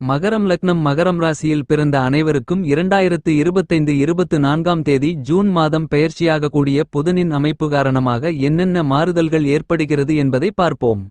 மகரம் லக்னம் மகரம் ராசியில் பிறந்த அனைவருக்கும் இரண்டாயிரத்து இருபத்தைந்து இருபத்து நான்காம் தேதி ஜூன் மாதம் பெயர்ச்சியாக கூடிய புதனின் அமைப்பு காரணமாக என்னென்ன மாறுதல்கள் ஏற்படுகிறது என்பதை பார்ப்போம்.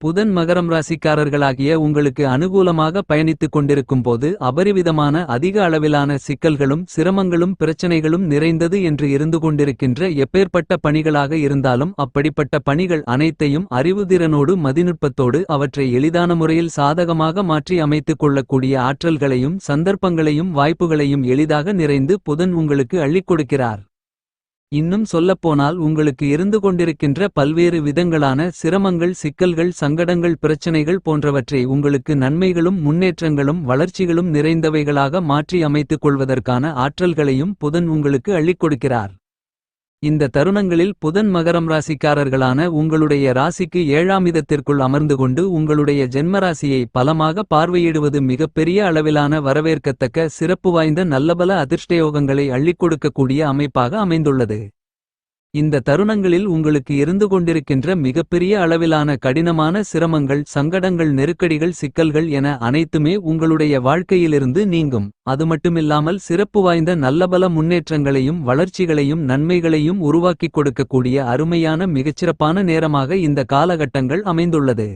புதன் மகரம் ராசிக்காரர்களாகிய உங்களுக்கு அனுகூலமாக பயணித்துக் கொண்டிருக்கும் போது அபரிவிதமான அதிக அளவிலான சிக்கல்களும் சிரமங்களும் பிரச்சனைகளும் நிறைந்தது என்று இருந்து கொண்டிருக்கின்ற எப்பேற்பட்ட பணிகளாக இருந்தாலும் அப்படிப்பட்ட பணிகள் அனைத்தையும் அறிவுதிறனோடு மதிநுட்பத்தோடு அவற்றை எளிதான முறையில் சாதகமாக மாற்றி அமைத்துக் கொள்ளக்கூடிய ஆற்றல்களையும் சந்தர்ப்பங்களையும் வாய்ப்புகளையும் எளிதாக நிறைந்து புதன் உங்களுக்கு அள்ளிக் கொடுக்கிறார். இன்னும் சொல்லப்போனால் உங்களுக்கு இருந்து கொண்டிருக்கின்ற பல்வேறு விதங்களான சிரமங்கள் சிக்கல்கள் சங்கடங்கள் பிரச்சனைகள் போன்றவற்றை உங்களுக்கு நன்மைகளும் முன்னேற்றங்களும் வளர்ச்சிகளும் நிறைந்தவைகளாக மாற்றி அமைத்துக் கொள்வதற்கான ஆற்றல்களையும் புதன் உங்களுக்கு அள்ளிக் கொடுக்கிறார். இந்த தருணங்களில் புதன் மகரம் ராசிக்காரர்களான உங்களுடைய ராசிக்கு ஏழாம் இதத்திற்குள் அமர்ந்து கொண்டு உங்களுடைய ஜென்மராசியை பலமாக பார்வையிடுவது மிகப்பெரிய அளவிலான வரவேற்கத்தக்க சிறப்பு வாய்ந்த நல்லபல அதிர்ஷ்டயோகங்களை அள்ளிக் கொடுக்கக்கூடிய அமைப்பாக அமைந்துள்ளது. இந்த தருணங்களில் உங்களுக்கு இருந்து கொண்டிருக்கின்ற மிகப்பெரிய அளவிலான கடினமான சிரமங்கள் சங்கடங்கள் நெருக்கடிகள் சிக்கல்கள் என அனைத்துமே உங்களுடைய வாழ்க்கையிலிருந்து நீங்கும். அது மட்டுமில்லாமல் சிறப்பு வாய்ந்த நல்லபல முன்னேற்றங்களையும் வளர்ச்சிகளையும் நன்மைகளையும் உருவாக்கிக் கொடுக்கக்கூடிய அருமையான மிகச்சிறப்பான நேரமாக இந்த காலகட்டங்கள் அமைந்துள்ளது.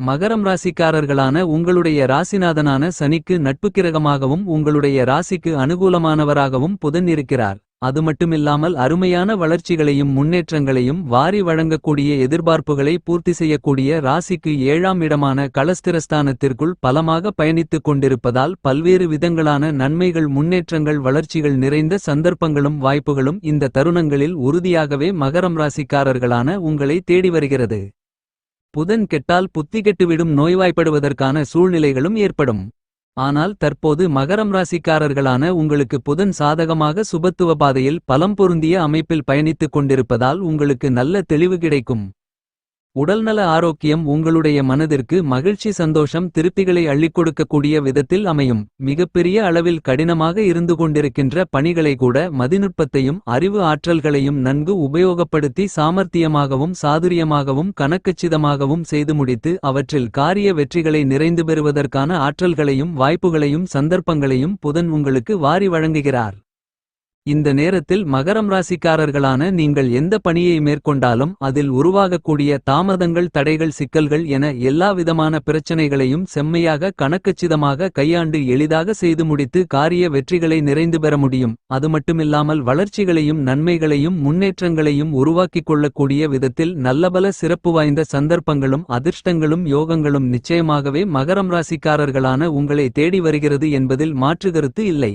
மகரம் ராசிக்காரர்களான உங்களுடைய ராசிநாதனான சனிக்கு நட்புக்கிரகமாகவும் உங்களுடைய ராசிக்கு அனுகூலமானவராகவும் புதன் இருக்கிறார். அது மட்டுமில்லாமல் அருமையான வளர்ச்சிகளையும் முன்னேற்றங்களையும் வாரி வழங்கக்கூடிய எதிர்பார்ப்புகளை பூர்த்தி செய்யக்கூடிய ராசிக்கு ஏழாம் இடமான கலஸ்திரஸ்தானத்திற்குள் பலமாக பயணித்துக் கொண்டிருப்பதால் பல்வேறு விதங்களான நன்மைகள் முன்னேற்றங்கள் வளர்ச்சிகள் நிறைந்த சந்தர்ப்பங்களும் வாய்ப்புகளும் இந்த தருணங்களில் உறுதியாகவே மகரம் ராசிக்காரர்களான உங்களை தேடி வருகிறது. புதன் கெட்டால் புத்தி கெட்டுவிடும் நோய்வாய்ப்படுவதற்கான சூழ்நிலைகளும் ஏற்படும். ஆனால் தற்போது மகரம் ராசிக்காரர்களான உங்களுக்கு புதன் சாதகமாக சுபத்துவ பாதையில் பலம் பொருந்திய அமைப்பில் பயணித்துக் கொண்டிருப்பதால் உங்களுக்கு நல்ல தெளிவு கிடைக்கும். உடல்நல ஆரோக்கியம் உங்களுடைய மனதிற்கு மகிழ்ச்சி சந்தோஷம் திருப்திகளை அள்ளிக் கொடுக்கக்கூடிய விதத்தில் அமையும். மிகப்பெரிய அளவில் கடினமாக இருந்து கொண்டிருக்கின்ற பணிகளை கூட மதிநுட்பத்தையும் அறிவு ஆற்றல்களையும் நன்கு உபயோகப்படுத்தி சாமர்த்தியமாகவும் சாதுரியமாகவும் கணக்கச்சிதமாகவும் செய்து முடித்து அவற்றில் காரிய வெற்றிகளை நிறைந்து பெறுவதற்கான ஆற்றல்களையும் வாய்ப்புகளையும் சந்தர்ப்பங்களையும் புதன் உங்களுக்கு வாரி வழங்குகிறார். இந்த நேரத்தில் மகரம் ராசிக்காரர்களான நீங்கள் எந்த பணியை மேற்கொண்டாலும் அதில் உருவாகக்கூடிய தாமதங்கள் தடைகள் சிக்கல்கள் என எல்லாவிதமான பிரச்சனைகளையும் செம்மையாக கணக்கச்சிதமாக கையாண்டு எளிதாக செய்து முடித்து காரிய வெற்றிகளை நிறைந்து பெற முடியும். அது மட்டுமில்லாமல் வளர்ச்சிகளையும் நன்மைகளையும் முன்னேற்றங்களையும் உருவாக்கிக் கொள்ளக்கூடிய விதத்தில் நல்லபல சிறப்பு வாய்ந்த சந்தர்ப்பங்களும் அதிர்ஷ்டங்களும் யோகங்களும் நிச்சயமாகவே மகரம் ராசிக்காரர்களான உங்களை தேடி வருகிறது என்பதில் மாற்றுகருத்து இல்லை.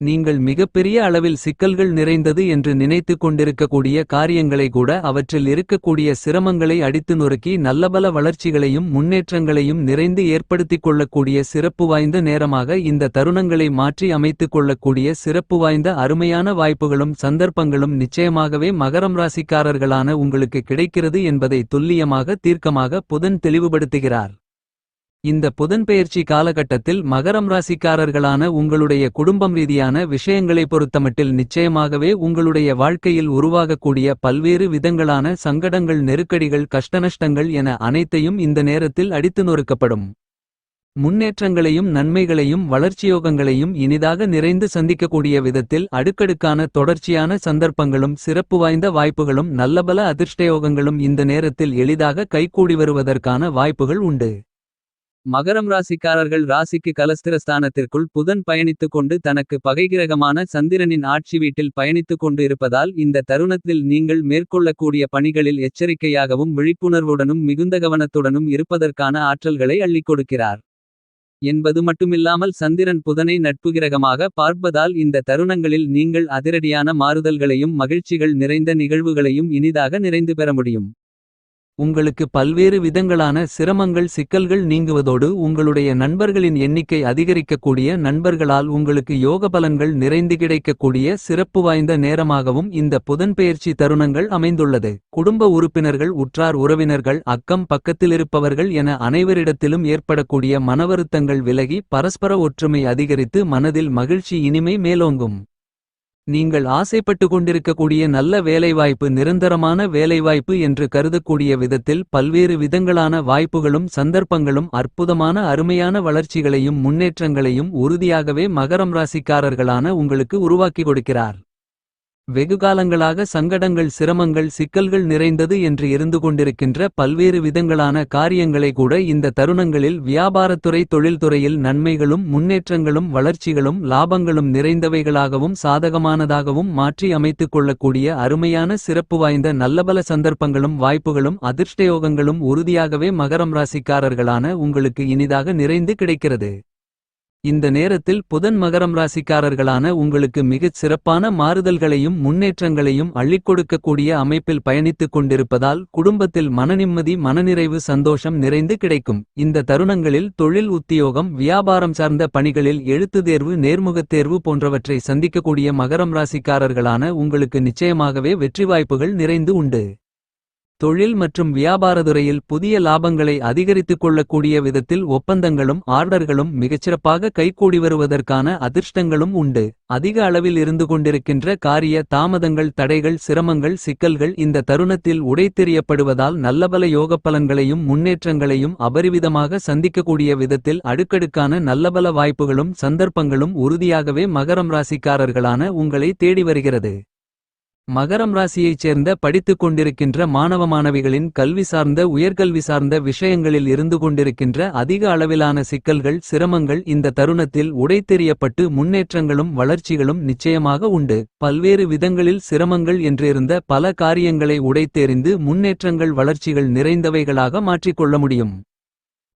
நீங்கள் மிகப்பெரிய அளவில் சிக்கல்கள் நிறைந்தது என்று நினைத்து கொண்டிருக்கக்கூடிய காரியங்களை கூட அவற்றில் இருக்கக்கூடிய சிரமங்களை அடித்து நொறுக்கி நல்லபல வளர்ச்சிகளையும் முன்னேற்றங்களையும் நிறைந்து ஏற்படுத்திக் கொள்ளக்கூடிய சிறப்பு வாய்ந்த நேரமாக இந்த தருணங்களை மாற்றி அமைத்துக் கொள்ளக்கூடிய சிறப்பு வாய்ந்த அருமையான வாய்ப்புகளும் சந்தர்ப்பங்களும் நிச்சயமாகவே மகரம் ராசிக்காரர்களான உங்களுக்கு கிடைக்கிறது என்பதை துல்லியமாக தீர்க்கமாக புதன் தெளிவுபடுத்துகிறார். இந்த புதன்பெயர்ச்சி காலகட்டத்தில் மகரம் ராசிக்காரர்களான உங்களுடைய குடும்பம் ரீதியான விஷயங்களை பொறுத்தமட்டில் நிச்சயமாகவே உங்களுடைய வாழ்க்கையில் உருவாகக்கூடிய பல்வேறு விதங்களான சங்கடங்கள் நெருக்கடிகள் கஷ்டநஷ்டங்கள் என அனைத்தையும் இந்த நேரத்தில் அடித்து நொறுக்கப்படும். முன்னேற்றங்களையும் நன்மைகளையும் வளர்ச்சியோகங்களையும் இனிதாக நிறைந்து சந்திக்கக்கூடிய விதத்தில் அடுக்கடுக்கான தொடர்ச்சியான சந்தர்ப்பங்களும் சிறப்பு வாய்ந்த வாய்ப்புகளும் நல்லபல அதிர்ஷ்டயோகங்களும் இந்த நேரத்தில் எளிதாக கைகூடி வருவதற்கான வாய்ப்புகள் உண்டு. மகரம் ராசிக்காரர்கள் ராசிக்கு கலஸ்திரஸ்தானத்திற்குள் புதன் பயணித்துக் கொண்டு தனக்கு பகைகிரகமான சந்திரனின் ஆட்சி வீட்டில் பயணித்துக் கொண்டு இருப்பதால் இந்த தருணத்தில் நீங்கள் மேற்கொள்ளக்கூடிய பணிகளில் எச்சரிக்கையாகவும் விழிப்புணர்வுடனும் மிகுந்த கவனத்துடனும் இருப்பதற்கான ஆற்றல்களை அள்ளிக் கொடுக்கிறார். என்பது மட்டுமில்லாமல் சந்திரன் புதனை நட்புகிரகமாக பார்ப்பதால் இந்த தருணங்களில் நீங்கள் அதிரடியான மாறுதல்களையும் மகிழ்ச்சிகள் நிறைந்த நிகழ்வுகளையும் இனிதாக நிறைந்து பெற முடியும். உங்களுக்கு பல்வேறு விதங்களான சிரமங்கள் சிக்கல்கள் நீங்குவதோடு உங்களுடைய நண்பர்களின் எண்ணிக்கை அதிகரிக்கக்கூடிய நண்பர்களால் உங்களுக்கு யோக பலன்கள் நிறைந்து கிடைக்கக்கூடிய சிறப்பு வாய்ந்த நேரமாகவும் இந்த புதன்பெயர்ச்சி தருணங்கள் அமைந்துள்ளது. குடும்ப உறுப்பினர்கள் உற்றார் உறவினர்கள் அக்கம் பக்கத்திலிருப்பவர்கள் என அனைவரிடத்திலும் ஏற்படக்கூடிய மனவருத்தங்கள் விலகி பரஸ்பர ஒற்றுமை அதிகரித்து மனதில் மகிழ்ச்சி இனிமை மேலோங்கும். நீங்கள் ஆசைப்பட்டு கொண்டிருக்கக்கூடிய நல்ல வேலைவாய்ப்பு நிரந்தரமான வேலைவாய்ப்பு என்று கருதக்கூடிய விதத்தில் பல்வேறு விதங்களான வாய்ப்புகளும் சந்தர்ப்பங்களும் அற்புதமான அருமையான வளர்ச்சிகளையும் முன்னேற்றங்களையும் உறுதியாகவே மகரம் ராசிக்காரர்களான உங்களுக்கு உருவாக்கி கொடுக்கிறார். வெகுகாலங்களாக சங்கடங்கள் சிரமங்கள் சிக்கல்கள் நிறைந்தது என்று இருந்து கொண்டிருக்கின்ற பல்வேறு விதங்களான காரியங்களை கூட இந்த தருணங்களில் வியாபாரத்துறை தொழில்துறையில் நன்மைகளும் முன்னேற்றங்களும் வளர்ச்சிகளும் லாபங்களும் நிறைந்தவைகளாகவும் சாதகமானதாகவும் மாற்றி அமைத்துக் கொள்ளக்கூடிய அருமையான சிறப்பு வாய்ந்த நல்லபல சந்தர்ப்பங்களும் வாய்ப்புகளும் அதிர்ஷ்டயோகங்களும் உறுதியாகவே மகரம் ராசிக்காரர்களான உங்களுக்கு இனிதாக நிறைந்து கிடைக்கிறது. இந்த நேரத்தில் புதன் மகரம் ராசிக்காரர்களான உங்களுக்கு மிகச் சிறப்பான மாறுதல்களையும் முன்னேற்றங்களையும் அள்ளிக் கொடுக்கக்கூடிய அமைப்பில் பயணித்துக் கொண்டிருப்பதால் குடும்பத்தில் மனநிம்மதி மனநிறைவு சந்தோஷம் நிறைந்து கிடைக்கும். இந்த தருணங்களில் தொழில் உத்தியோகம் வியாபாரம் சார்ந்த பணிகளில் எழுத்து தேர்வு நேர்முகத் தேர்வு போன்றவற்றை சந்திக்கக்கூடிய மகரம் ராசிக்காரர்களான உங்களுக்கு நிச்சயமாகவே வெற்றி வாய்ப்புகள் நிறைந்து உண்டு. தொழில் மற்றும் வியாபாரதுறையில் புதிய லாபங்களை அதிகரித்துக் கொள்ளக்கூடிய விதத்தில் ஒப்பந்தங்களும் ஆர்டர்களும் மிகச்சிறப்பாக கைகூடி வருவதற்கான அதிர்ஷ்டங்களும் உண்டு. அதிக அளவில் இருந்து கொண்டிருக்கின்ற காரிய தாமதங்கள் தடைகள் சிரமங்கள் சிக்கல்கள் இந்த தருணத்தில் உடைத்தெறியப்படுவதால் நல்லபல யோக பலன்களையும் முன்னேற்றங்களையும் அபரிவிதமாக சந்திக்கக்கூடிய விதத்தில் அடுக்கடுக்கான நல்லபல வாய்ப்புகளும் சந்தர்ப்பங்களும் உறுதியாகவே மகரம் ராசிக்காரர்களான உங்களை தேடி வருகிறது. மகரம் ராசியைச் சேர்ந்த படித்துக் கொண்டிருக்கின்ற மாணவ மாணவிகளின் கல்வி சார்ந்த உயர்கல்வி சார்ந்த விஷயங்களில் இருந்து கொண்டிருக்கின்ற அதிக அளவிலான சிக்கல்கள் சிரமங்கள் இந்த தருணத்தில் உடைத்தெறியப்பட்டு முன்னேற்றங்களும் வளர்ச்சிகளும் நிச்சயமாக உண்டு. பல்வேறு விதங்களில் சிரமங்கள் என்றிருந்த பல காரியங்களை உடைத்தெறிந்து முன்னேற்றங்கள் வளர்ச்சிகள் நிறைந்தவைகளாக மாற்றிக்கொள்ள முடியும்.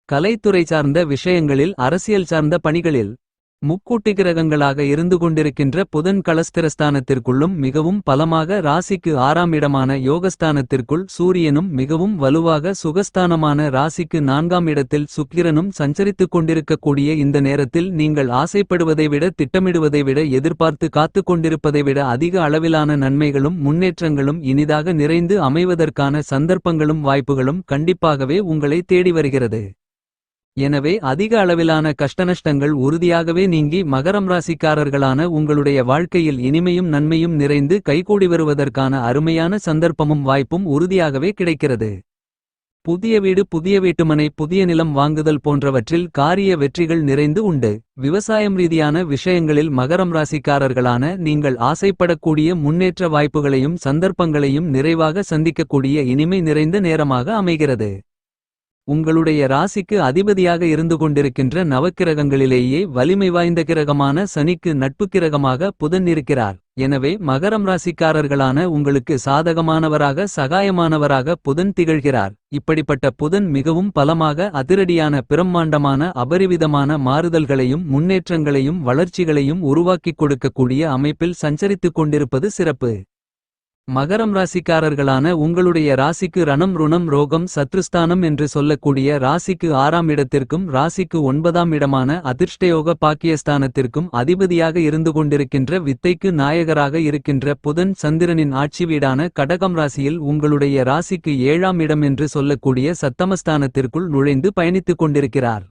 கலைத்துறை சார்ந்த விஷயங்களில் அரசியல் சார்ந்த பணிகளில் முக்கூட்டி கிரகங்களாக இருந்து கொண்டிருக்கின்ற புதன் கலஸ்திரஸ்தானத்திற்குள்ளும் மிகவும் பலமாக ராசிக்கு ஆறாம் இடமான யோகஸ்தானத்திற்குள் சூரியனும் மிகவும் வலுவாக சுகஸ்தானமான ராசிக்கு நான்காம் இடத்தில் சுக்கிரனும் சஞ்சரித்துக் கொண்டிருக்கக்கூடிய இந்த நேரத்தில் நீங்கள் ஆசைப்படுவதை விட திட்டமிடுவதை விட எதிர்பார்த்து காத்துக் கொண்டிருப்பதை விட அதிக அளவிலான நன்மைகளும் முன்னேற்றங்களும் இனிதாக நிறைந்து அமைவதற்கான சந்தர்ப்பங்களும் வாய்ப்புகளும் கண்டிப்பாகவே உங்களை தேடி வருகிறது. எனவே அதிக அளவிலான கஷ்டநஷ்டங்கள் உறுதியாகவே நீங்கி மகரம் ராசிக்காரர்களான உங்களுடைய வாழ்க்கையில் இனிமையும் நன்மையும் நிறைந்து கைகூடி வருவதற்கான அருமையான சந்தர்ப்பமும் வாய்ப்பும் உறுதியாகவே கிடைக்கிறது. புதிய வீடு புதிய வீட்டுமனை புதிய நிலம் வாங்குதல் போன்றவற்றில் காரிய வெற்றிகள் நிறைந்து உண்டு. விவசாயம் ரீதியான விஷயங்களில் மகரம் ராசிக்காரர்களான நீங்கள் ஆசைப்படக்கூடிய முன்னேற்ற வாய்ப்புகளையும் சந்தர்ப்பங்களையும் நிறைவாக சந்திக்கக்கூடிய இனிமை நிறைந்த நேரமாக அமைகிறது. உங்களுடைய ராசிக்கு அதிபதியாக இருந்து கொண்டிருக்கின்ற நவக்கிரகங்களிலேயே வலிமை வாய்ந்த கிரகமான சனிக்கு நட்பு கிரகமாக புதன் இருக்கிறார். எனவே மகரம் ராசிக்காரர்களான உங்களுக்கு சாதகமானவராக சகாயமானவராக புதன் திகழ்கிறார். இப்படிப்பட்ட புதன் மிகவும் பலமாக அதிரடியான பிரம்மாண்டமான அபரிவிதமான மாறுதல்களையும் முன்னேற்றங்களையும் வளர்ச்சிகளையும் உருவாக்கிக் கொடுக்கக்கூடிய அமைப்பில் சஞ்சரித்துக் கொண்டிருப்பது சிறப்பு. மகரம் ராசிக்காரர்களான உங்களுடைய ராசிக்கு ரணம் ருணம் ரோகம் சத்ருஸ்தானம் என்று சொல்லக்கூடிய ராசிக்கு ஆறாம் இடத்திற்கும் ராசிக்கு ஒன்பதாம் இடமான அதிர்ஷ்டயோக பாக்கியஸ்தானத்திற்கும் அதிபதியாக இருந்து கொண்டிருக்கின்ற வித்தைக்கு நாயகராக இருக்கின்ற புதன் சந்திரனின் ஆட்சி வீடான கடகம் ராசியில் உங்களுடைய ராசிக்கு ஏழாம் இடம் என்று சொல்லக்கூடிய சத்தமஸ்தானத்திற்குள் நுழைந்து பயணித்துக் கொண்டிருக்கிறார்.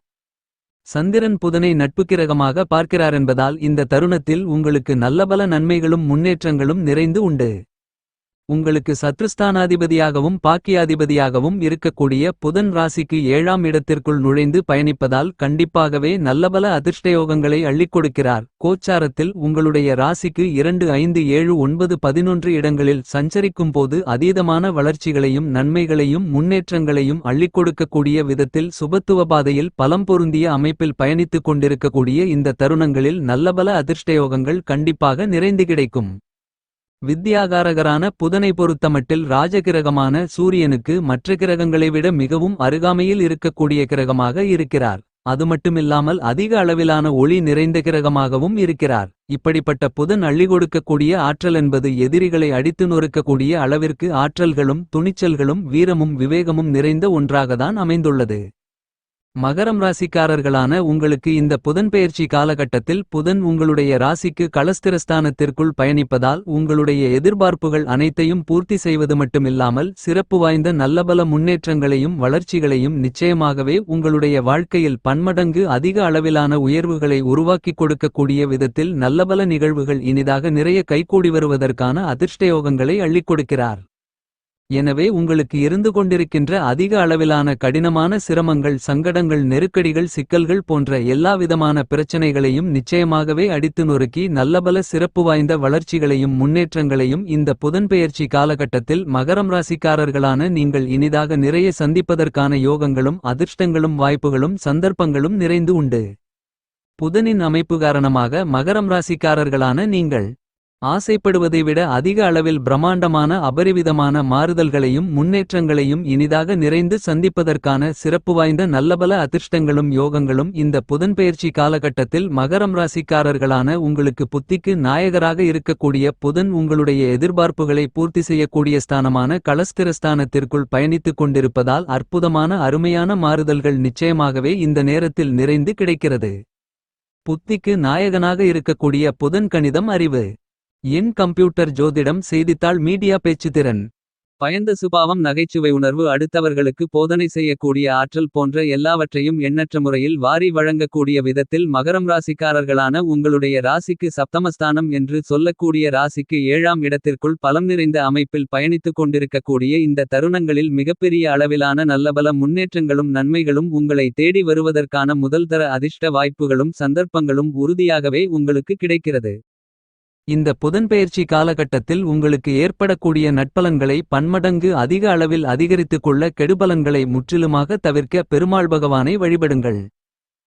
சந்திரன் புதனை நட்புக்கிரகமாக பார்க்கிறாரென்பதால் இந்த தருணத்தில் உங்களுக்கு நல்லபல நன்மைகளும் முன்னேற்றங்களும் நிறைந்து உண்டு. உங்களுக்கு சத்ருஸ்தானாதிபதியாகவும் பாக்கியாதிபதியாகவும் இருக்கக்கூடிய புதன் ராசிக்கு ஏழாம் இடத்திற்குள் நுழைந்து பயணிப்பதால் கண்டிப்பாகவே நல்லபல அதிர்ஷ்டயோகங்களை அள்ளிக் கொடுக்கிறார். கோச்சாரத்தில் உங்களுடைய ராசிக்கு இரண்டு ஐந்து ஏழு ஒன்பது பதினொன்று இடங்களில் சஞ்சரிக்கும் போது அதீதமான வளர்ச்சிகளையும் நன்மைகளையும் முன்னேற்றங்களையும் அள்ளிக் கொடுக்கக்கூடிய விதத்தில் சுபத்துவ பாதையில் பலம் பொருந்திய அமைப்பில் பயணித்துக் கொண்டிருக்கக்கூடிய இந்த தருணங்களில் நல்லபல அதிர்ஷ்டயோகங்கள் கண்டிப்பாக நிறைந்து கிடைக்கும். வித்யாகாரகரான புதனை பொறுத்தமட்டில் ராஜகிரகமான சூரியனுக்கு மற்ற கிரகங்களை விட மிகவும் அருகாமையில் இருக்கக்கூடிய கிரகமாக இருக்கிறார். அது மட்டுமில்லாமல் அதிக அளவிலான ஒளி நிறைந்த கிரகமாகவும் இருக்கிறார். இப்படிப்பட்ட புதன் அள்ளி கொடுக்கக்கூடிய ஆற்றல் என்பது எதிரிகளை அடித்து நொறுக்கக்கூடிய அளவிற்கு ஆற்றல்களும் துணிச்சல்களும் வீரமும் விவேகமும் நிறைந்த ஒன்றாகத்தான் அமைந்துள்ளது. மகரம் ராசிக்காரர்களான உங்களுக்கு இந்த புதன்பெயர்ச்சி காலகட்டத்தில் புதன் உங்களுடைய ராசிக்கு களஸ்திரஸ்தானத்திற்குள் பயணிப்பதால் உங்களுடைய எதிர்பார்ப்புகள் அனைத்தையும் பூர்த்தி செய்வது மட்டுமில்லாமல் சிறப்பு வாய்ந்த நல்லபல முன்னேற்றங்களையும் வளர்ச்சிகளையும் நிச்சயமாகவே உங்களுடைய வாழ்க்கையில் பன்மடங்கு அதிக அளவிலான உயர்வுகளை உருவாக்கிக் கொடுக்கக்கூடிய விதத்தில் நல்லபல நிகழ்வுகள் இனிதாக நிறைய கைகூடி வருவதற்கான அதிர்ஷ்டயோகங்களை அள்ளிக் கொடுக்கிறார். எனவே உங்களுக்கு இருந்து கொண்டிருக்கின்ற அதிக அளவிலான கடினமான சிரமங்கள் சங்கடங்கள் நெருக்கடிகள் சிக்கல்கள் போன்ற எல்லாவிதமான பிரச்சனைகளையும் நிச்சயமாகவே அடித்து நொறுக்கி நல்லபல சிறப்பு வாய்ந்த வளர்ச்சிகளையும் முன்னேற்றங்களையும் இந்த புதன்பெயர்ச்சி காலகட்டத்தில் மகரம் ராசிக்காரர்களான நீங்கள் இனிதாக நிறைய சந்திப்பதற்கான யோகங்களும் அதிர்ஷ்டங்களும் வாய்ப்புகளும் சந்தர்ப்பங்களும் நிறைந்து உண்டு. புதனின் அமைப்பு காரணமாக மகரம் ராசிக்காரர்களான நீங்கள் ஆசைப்படுவதை விட அதிக அளவில் பிரம்மாண்டமான அபரிவிதமான மாறுதல்களையும் முன்னேற்றங்களையும் இனிதாக நிறைந்து சந்திப்பதற்கான சிறப்பு வாய்ந்த நல்லபல அதிர்ஷ்டங்களும் யோகங்களும் இந்த புதன்பெயர்ச்சி காலகட்டத்தில் மகரம் ராசிக்காரர்களான உங்களுக்கு புத்திக்கு நாயகராக இருக்கக்கூடிய புதன் உங்களுடைய எதிர்பார்ப்புகளை பூர்த்தி செய்யக்கூடிய ஸ்தானமான களஸ்திரஸ்தானத்திற்குள் பயணித்துக் கொண்டிருப்பதால் அற்புதமான அருமையான மாறுதல்கள் நிச்சயமாகவே இந்த நேரத்தில் நிறைந்து கிடைக்கிறது. புத்திக்கு நாயகனாக இருக்கக்கூடிய புதன் கணிதம் அறிவு. என் கம்ப்யூட்டர் ஜோதிடம் செய்தித்தாள் மீடியா பேச்சுத்திறன். பயந்த சுபாவம் நகைச்சுவை உணர்வு அடுத்தவர்களுக்கு போதனை செய்யக்கூடிய ஆற்றல் போன்ற எல்லாவற்றையும் எண்ணற்ற முறையில் வாரி வழங்கக்கூடிய விதத்தில் மகரம் ராசிக்காரர்களான உங்களுடைய ராசிக்கு சப்தமஸ்தானம் என்று சொல்லக்கூடிய ராசிக்கு ஏழாம் இடத்திற்குள் பலம் நிறைந்த அமைப்பில் பயணித்துக் கொண்டிருக்கக்கூடிய இந்த தருணங்களில் மிகப்பெரிய அளவிலான நல்லபல முன்னேற்றங்களும் நன்மைகளும் உங்களை தேடி வருவதற்கான முதல்தர அதிர்ஷ்ட வாய்ப்புகளும் சந்தர்ப்பங்களும் உறுதியாகவே உங்களுக்கு கிடைக்கிறது. இந்த புதன்பெயர்ச்சி காலகட்டத்தில் உங்களுக்கு ஏற்படக்கூடிய நட்பலன்களை பன்மடங்கு அதிக அளவில் அதிகரித்துக் கொள்ள கெடுபலன்களை முற்றிலுமாக தவிர்க்க பெருமாள் பகவானை வழிபடுங்கள்.